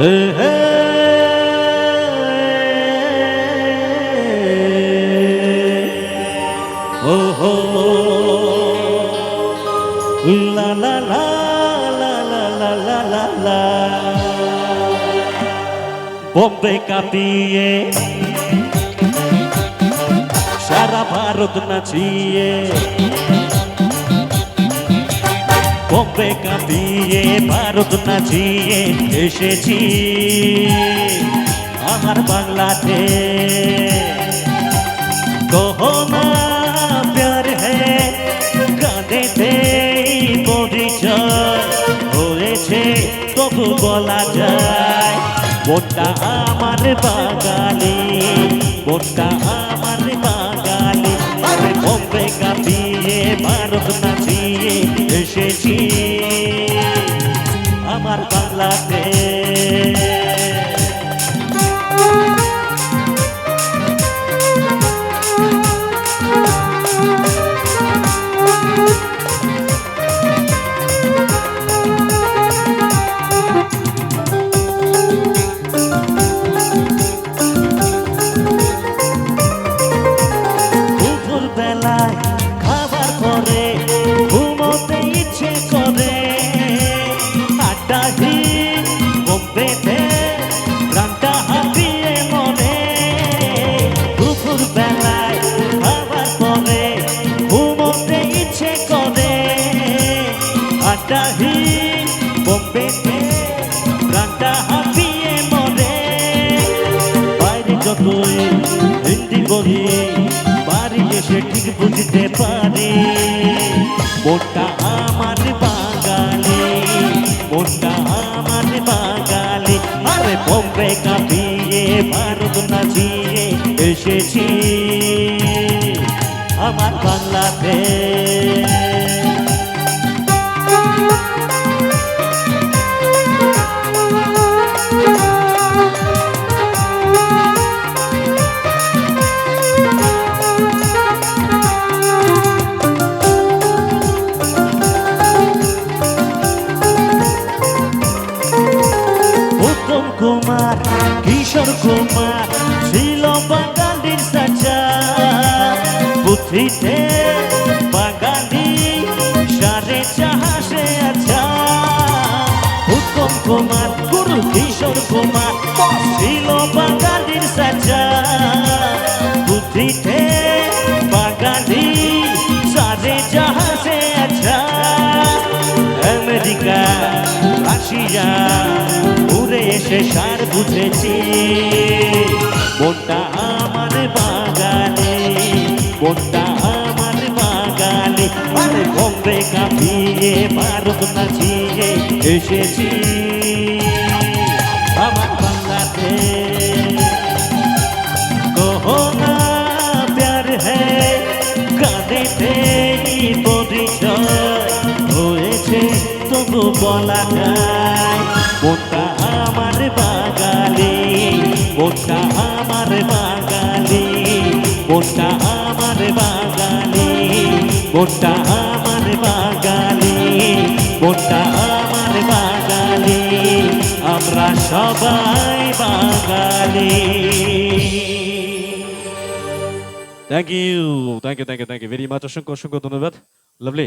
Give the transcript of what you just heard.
হে হে ও হো লা লা লা লা লা লা লা লা লা বম্বে কাঁপিয়ে সারা ভারত নাচিয়ে বম্বে কাঁপিয়ে, ভারত নাচিয়ে এসেছি। আমার বাংলাতে। কহো না প্যার হ্যাঁ কাঁদেতে পরিচয় হয়েছে, তবু বলা যায় বোনটা আমার বাঙালি বোনটা আমার বাঙালি। বম্বে কাঁপিয়ে, ভারত নাচিয়ে এসেছি। আমার বাংলাতে বুকটা হি বুক বেঁধে প্রাণটা হাতিয়ে মনে। দুপুর বেলায় খাবার পরে ঘুমোতে ইচ্ছে করে। আটা হি বুক বেঁধে প্রাণটা হাতিয়ে মনে। বাইরে যতই হিন্দি বলি মোটা আমার বাঙালি। আরে বম্বে কাঁপিয়ে ভারত নাচিয়ে এসেছি। আমার বাংলাতে kurma Silo bagandin saja Putrite bagandi Share chahase acha Utkom kumar guru kishor kumar Silo bagandin saja Putrite bagandi Share chahase acha Amerika Russia সার বুঝেছি। মনটা আমার বাঙালি মনটা আমার বাঙালি আরে বম্বে কাঁপিয়ে ভারত নাচিয়ে এসেছি। আমার বাংলাতে। কহো না, প্যার হ্যাঁ পরিচয়। হয়েছে তবু বলা যায় আমার বাঙালি মোটা আমার বাঙালি মোটা আমার বাঙালি মোটা আমার বাঙালি মোটা আমার বাঙালি আমরা সবাই বাঙালি thank you thank you thank you thank you very much অসংখ্য অসংখ্য ধন্যবাদ। লাভলি